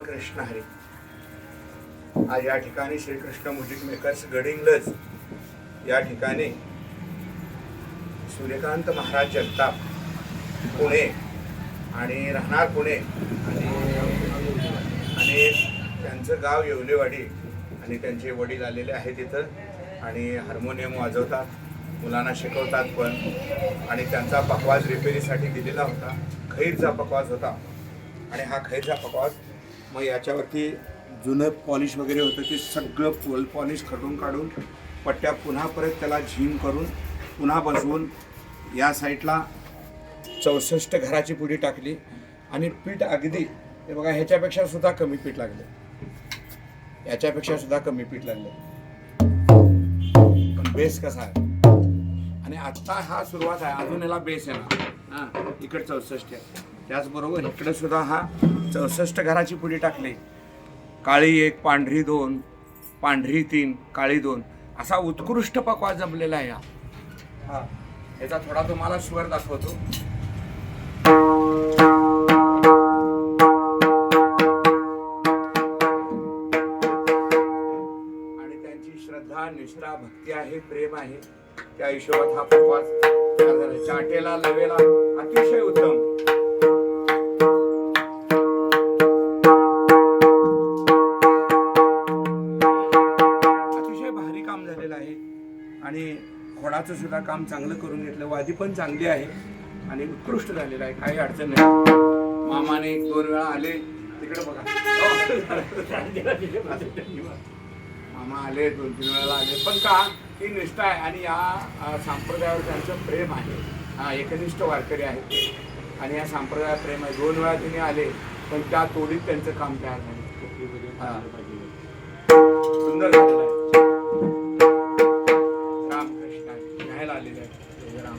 कृष्ण हरी. आज या ठिकाणी श्रीकृष्ण म्युझिक मेकर्स गडिंगलज. या ठिकाणी सूर्यकांत महाराज जगताप पुणे आणि राहणार पुणे. आणि आणि त्यांचं गाव येवलेवाडी आणि त्यांचे वडील आलेले आहेत इथं आणि हार्मोनियम वाजवतात मुलांना शिकवतात पण. आणि त्यांचा पकवाज रिपेरीसाठी दिलेला होता. खैरचा पकवाज होता. आणि हा खैरचा पकवाज मग याच्यावरती जुनं पॉलिश वगैरे होतं ते सगळं पोल पॉलिश खटून काढून पट्ट्या पुन्हा परत त्याला झीम करून पुन्हा बसवून या साईडला चौसष्ट घराची पुडी टाकली. आणि पीठ अगदी हे बघा ह्याच्यापेक्षा सुद्धा कमी पीठ लागले. याच्यापेक्षा सुद्धा कमी पीठ लागले. पण बेस कसा आहे? आणि आत्ता हा सुरुवात आहे. अजून याला बेस आहे ना? हां. इकडे चौसष्ट आहे. त्याचबरोबर इकडे सुद्धा हा चौसष्ट घराची पुढे टाकली. काळी एक पांढरी दोन पांढरी तीन काळी दोन. असा उत्कृष्ट पकवा जमलेला आहे हा. हा याचा थोडा तुम्हाला स्वर दाखवतो. आणि त्यांची श्रद्धा निष्ठा भक्ती आहे प्रेम आहे. त्या हिशोबात हा पकवाज चाटेला लवेला झालेलं आहे. आणि खोडाचं सुद्धा काम चांगलं करून घेतलं. वादी पण चांगली आहे. आणि उत्कृष्ट झालेलं आहे. काही अडचण नाही. मामाने एक दोन वेळा आले. तिकडे बघा. मामा आले दोन तीन वेळाला आले. पण का? ही निष्ठा आहे. आणि या संप्रदायावर त्यांचं प्रेम आहे. हा एकनिष्ठ वारकरी आहेत ते. आणि या संप्रदायात प्रेम आहे. दोन वेळा तिने आले पण त्या तोडीत त्यांचं काम तयार झालं आहे राम.